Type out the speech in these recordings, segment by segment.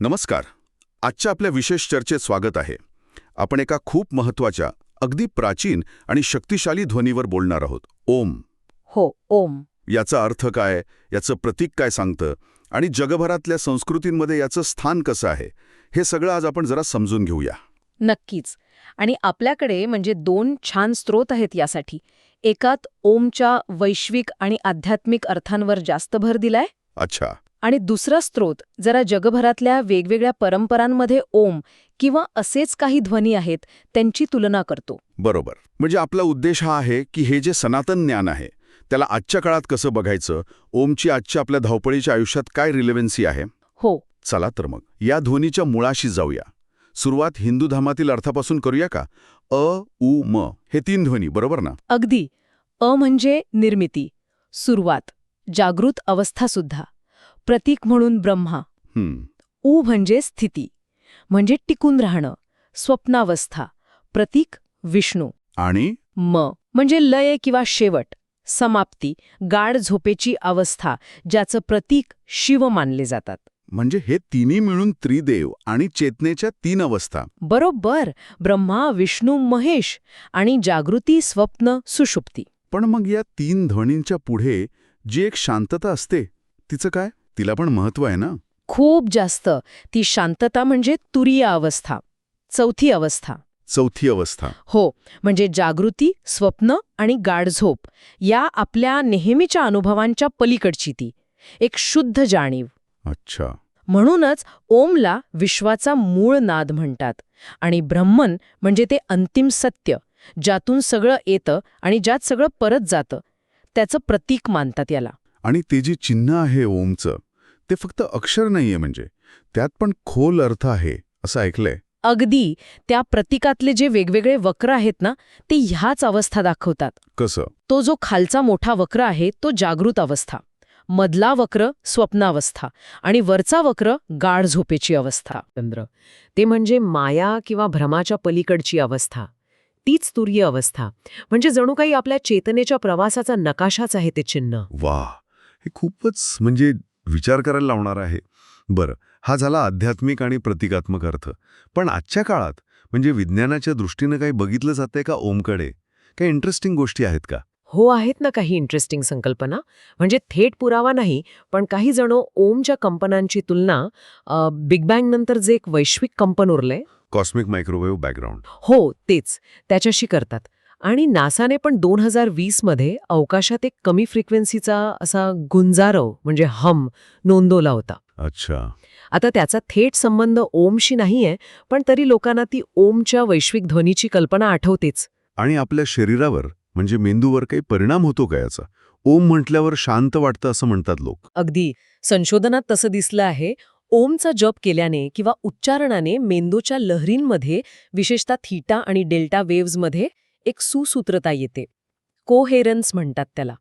नमस्कार. आजच्या आपल्या विशेष चर्चेत स्वागत आहे. आपण एका खूप महत्त्वाच्या अगदी प्राचीन आणि शक्तिशाली ध्वनीवर बोलणार आहोत. ओम. हो ओम. याचा अर्थ काय? याचं प्रतीक काय सांगतं? आणि जगभरातल्या संस्कृतींमध्ये याचं स्थान कसं आहे? हे सगळं आज आपण जरा समजून घेऊया. नक्कीच. आणि आपल्याकडे म्हणजे दोन छान स्रोत आहेत यासाठी. एकात ओमच्या वैश्विक आणि आध्यात्मिक अर्थांवर जास्त भर दिलाय. अच्छा. आणि दुसरा स्रोत जरा जगभरातल्या वेगवेगळ्या परंपरांमध्ये ओम किंवा असेच काही ध्वनी आहेत त्यांची तुलना करतो. बरोबर. म्हणजे आपला उद्देश हा आहे की हे जे सनातन ज्ञान आहे त्याला आजच्या काळात कसं बघायचं ओमची आजच्या आपल्या धावपळीच्या आयुष्यात काय रिलेव्हन्सी आहे? हो. चला तर मग या ध्वनीच्या मुळाशी जाऊया. सुरुवात हिंदू धर्मातील अर्थापासून करूया का? अ उ म हे तीन ध्वनी बरोबर ना? अगदी. अ म्हणजे निर्मिती. सुरुवात. जागृत अवस्थासुद्धा प्रतीक म्हणून ब्रह्मा. उ म्हणजे स्थिती म्हणजे टिकून राहणं स्वप्नावस्था प्रतीक विष्णू. आणि? म म्हणजे लय किंवा शेवट समाप्ती गाढ झोपेची अवस्था ज्याचं प्रतीक शिव मानले जातात. म्हणजे हे तिन्ही मिळून त्रिदेव आणि चेतनेच्या तीन अवस्था. बरोबर. ब्रह्मा विष्णू महेश आणि जागृती स्वप्न सुषुप्ती. पण मग या तीन ध्वनींच्या पुढे जी एक शांतता असते तिचं काय? तिला पण महत्त्व आहे ना? खूप जास्त. ती शांतता म्हणजे तुरीय अवस्था. चौथी अवस्था. चौथी अवस्था. हो म्हणजे जागृती स्वप्न आणि गाढ झोप. या आपल्या नेहमीच्या अनुभवांच्या पलीकडची ती. एक शुद्ध जाणीव. अच्छा. म्हणूनच ओमला विश्वाचा मूळ नाद म्हणतात. आणि ब्रह्मन म्हणजे ते अंतिम सत्य ज्यातून सगळं येतं आणि ज्यात सगळं परत जातं. त्याचं प्रतीक मानतात याला. आणि ते जे चिन्ह आहे ओमचं ते फक्त अक्षर नाहीये म्हणजे. त्यात पण खोल अर्थ आहे असं ऐकलंय. अगदी. त्या प्रतीकातले जे वेगवेगळे वक्र आहेत ना ते ह्याच अवस्था दाखवतात. कसं? तो जो खालचा मोठा वक्र आहे तो जागृत अवस्था. मधला वक्र स्वप्नावस्था आणि वरचा वक्र गाढ झोपेची अवस्था. चंद्र. ते म्हणजे माया किंवा भ्रमाच्या पलीकडची अवस्था. तीच तुर्य अवस्था. म्हणजे जणू काही आपल्या चेतनेच्या प्रवासाचा नकाशाच आहे ते चिन्ह. वा हे खूपच म्हणजे विचार करायला लावणार आहे. बरं हा झाला आध्यात्मिक आणि प्रतिकात्मक अर्थ. पण आजच्या काळात म्हणजे विज्ञानाच्या दृष्टीनं काही बघितलं जातंय का ओमकडे? काही इंटरेस्टिंग गोष्टी आहेत का? हो आहेत ना काही इंटरेस्टिंग संकल्पना. म्हणजे थेट पुरावा नाही पण काही जण ओमच्या कंपनांची तुलना बिग बँग नंतर जे एक वैश्विक कंपन उरलंय. कॉस्मिक मायक्रोवेव्ह बॅकग्राऊंड हो तेच. त्याच्याशी करतात. आणि नासाने पण दोन हजार वीसमध्ये अवकाशात एक कमी फ्रिक्वेन्सीचा असा गुंजारव म्हणजे हम नोंदवला होता. अच्छा. आता त्याचा थेट संबंध ओमशी नाहीये पण तरी लोकांना ती ओमच्या वैश्विक ध्वनीची कल्पना आठवतेच. आणि आपल्या शरीरावर म्हणजे मेंदूवर काही परिणाम होतो का याचा? ओम म्हटल्यावर शांत वाटतं असं म्हणतात लोक. अगदी. संशोधनात तसं दिसलं आहे ओमचा जप केल्याने किंवा उच्चारणाने मेंदूच्या लहरींमध्ये विशेषतः थीटा आणि डेल्टा वेव्हजमध्ये एक सुसूत्रता येते. कोहेरन्स म्हणतात त्याला.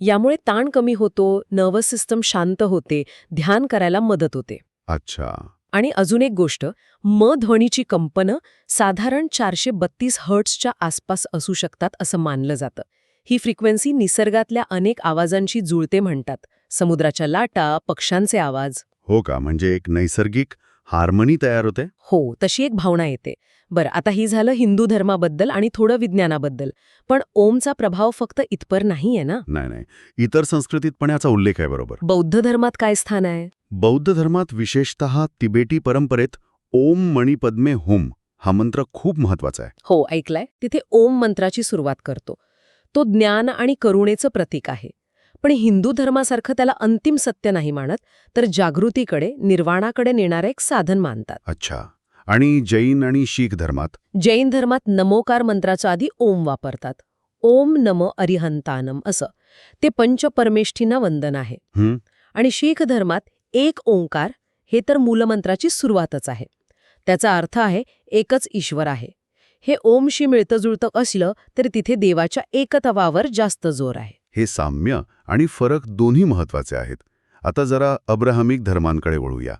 यामुळे ताण कमी होतो नर्वस सिस्टम शांत होते ध्यान करायला मदत होते. अच्छा. आणि अजून एक गोष्ट म ध्वनीची कंपनं साधारण चारशे बत्तीस हर्ट्सच्या आसपास असू शकतात असं मानलं जातं. ही फ्रिक्वेन्सी निसर्गातल्या अनेक आवाजांशी जुळते म्हणतात. समुद्राच्या लाटा पक्ष्यांचे आवाज. हो का? म्हणजे एक नैसर्गिक हार्मनी तयार होते? हो तशी एक भावना येते. बरं आता ही झालं हिंदू धर्माबद्दल आणि थोडं विज्ञानाबद्दल. पण ओमचा प्रभाव फक्त इतपर नाहीये ना? नाही नाही. इतर संस्कृतीत पण याचा उल्लेख आहे बरोबर. बौद्ध धर्मात काय स्थान आहे? बौद्ध धर्मात विशेषत तिबेटी परंपरेत ओम मणिपद्मे होम हा मंत्र खूप महत्त्वाचा आहे. हो ऐकलाय? तिथे ओम मंत्राची सुरुवात करतो. तो ज्ञान आणि करुणेचं प्रतीक आहे. पण हिंदू धर्मासारखं त्याला अंतिम सत्य नाही मानत तर जागृतीकडे निर्वाणाकडे नेणारं एक साधन मानतात. अच्छा. आणि जैन आणि शीख धर्मात? जैन धर्मात नमोकार मंत्राच्या आधी ओम वापरतात. ओम नम अरिहंतानम असं. ते पंचपरमेष्ठींना वंदन आहे. हं? आणि शीख धर्मात एक ओंकार हे तर मूलमंत्राची सुरुवातच आहे. त्याचा अर्थ आहे एकच ईश्वर आहे. हे ओमशी मिळतं जुळतं असलं तरी तिथे देवाच्या एकतवावर जास्त जोर आहे. हे साम्य आणि फरक दोन्ही महत्त्वाचे आहेत. आता जरा अब्राहमिक धर्मांकडे वळूया.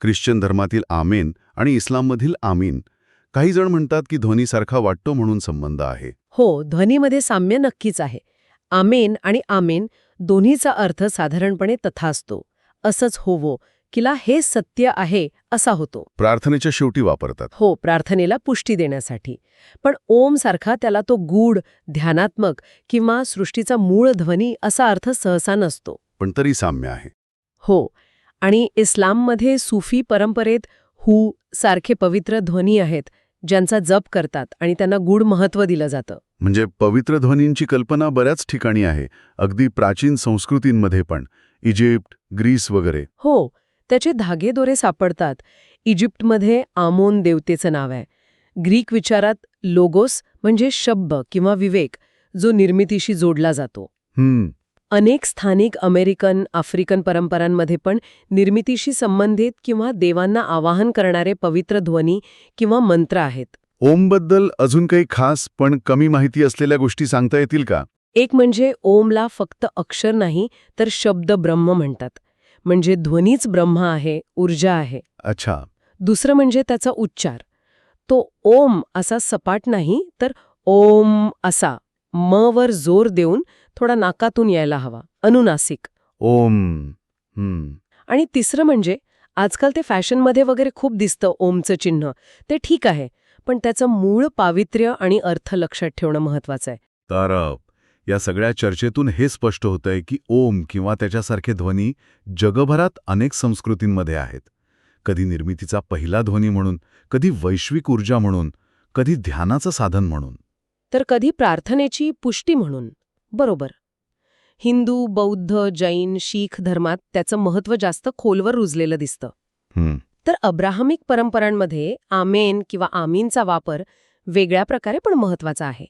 ख्रिश्चन धर्मातील आमेन आणि इस्लाममधील आमीन. काही जण म्हणतात की ध्वनीसारखा वाटतो म्हणून संबंध आहे. हो ध्वनीमध्ये साम्य नक्कीच आहे. आमेन आणि आमेन दोन्हीचा अर्थ साधारणपणे तथासतो. असंच होवो किला हे सत्य आहे असा होतो. प्रार्थनेच्या शेवटी वापरतात. हो प्रार्थनेला पुष्टी देण्यासाठी. पण ओम सारखा त्याला तो गूढ ध्यानात्मक किंवा सृष्टीचा मूळ ध्वनी असा अर्थ सहसा नसतो. पण तरी साम्य आहे. हो आणि इस्लाममध्ये सुफी परंपरेत हू सारखे पवित्र ध्वनी आहेत ज्यांचा जप करतात आणि त्यांना गूढ महत्त्व दिलं जातं. म्हणजे पवित्र ध्वनींची कल्पना बऱ्याच ठिकाणी आहे अगदी प्राचीन संस्कृतींमध्ये पण इजिप्त ग्रीस वगैरे. हो त्याचे धागेदोरे सापडतात. इजिप्तमध्ये आमोन देवतेचं नाव आहे. ग्रीक विचारात लोगोस म्हणजे शब्द किंवा विवेक जो निर्मितीशी जोडला जातो. हम्म. अनेक स्थानिक अमेरिकन आफ्रिकन परंपरांमध्ये पण निर्मितीशी संबंधित किंवा देवांना आवाहन करणारे पवित्र ध्वनी किंवा मंत्र आहेत. ओमबद्दल अजून काही खास पण कमी माहिती असलेल्या गोष्टी सांगता येतील का? एक म्हणजे ओमला फक्त अक्षर नाही तर शब्द ब्रह्म म्हणतात. म्हणजे ध्वनीच ब्रह्म आहे ऊर्जा आहे. अच्छा. दुसरं म्हणजे त्याचा उच्चार. तो ओम असा सपाट नाही तर ओम असा. म वर जोर देऊन थोडा नाकातून यायला हवा. अनुनासिक. ओम. आणि तिसरं म्हणजे आजकाल ते फॅशनमध्ये वगैरे खूप दिसतं ओमचं चिन्ह. ते ठीक आहे पण त्याचं मूळ पावित्र्य आणि अर्थ लक्षात ठेवणं महत्वाचं आहे. तर या सगळ्या चर्चेतून हे स्पष्ट होतंय की ओम किंवा त्याच्यासारखे ध्वनी जगभरात अनेक संस्कृतींमध्ये आहेत. कधी निर्मितीचा पहिला ध्वनी म्हणून कधी वैश्विक ऊर्जा म्हणून कधी ध्यानाचं साधन म्हणून. तर कधी प्रार्थनेची पुष्टी म्हणून. बरोबर. हिंदू बौद्ध जैन शीख धर्मात त्याचं महत्त्व जास्त खोलवर रुजलेलं दिसतं. तर अब्राहमिक परंपरांमध्ये आमेन किंवा आमीनचा वापर वेगळ्या प्रकारे पण महत्त्वाचा आहे.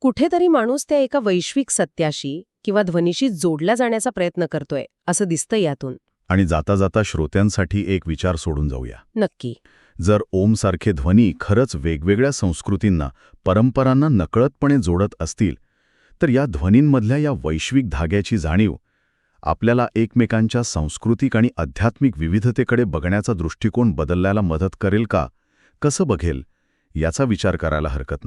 कुठेतरी माणूस त्या एका वैश्विक सत्याशी किंवा ध्वनीशी जोडला जाण्याचा प्रयत्न करतोय असं दिसतं यातून. आणि जाता जाता श्रोत्यांसाठी एक विचार सोडून जाऊया. नक्की. जर ओमसारखे ध्वनी खरंच वेगवेगळ्या संस्कृतींना परंपरांना नकळतपणे जोडत असतील तर या ध्वनींमधल्या या वैश्विक धाग्याची जाणीव आपल्याला एकमेकांच्या सांस्कृतिक आणि आध्यात्मिक विविधतेकडे बघण्याचा दृष्टिकोन बदलण्याला मदत करेल का कसं बघेल याचा विचार करायला हरकत नाही.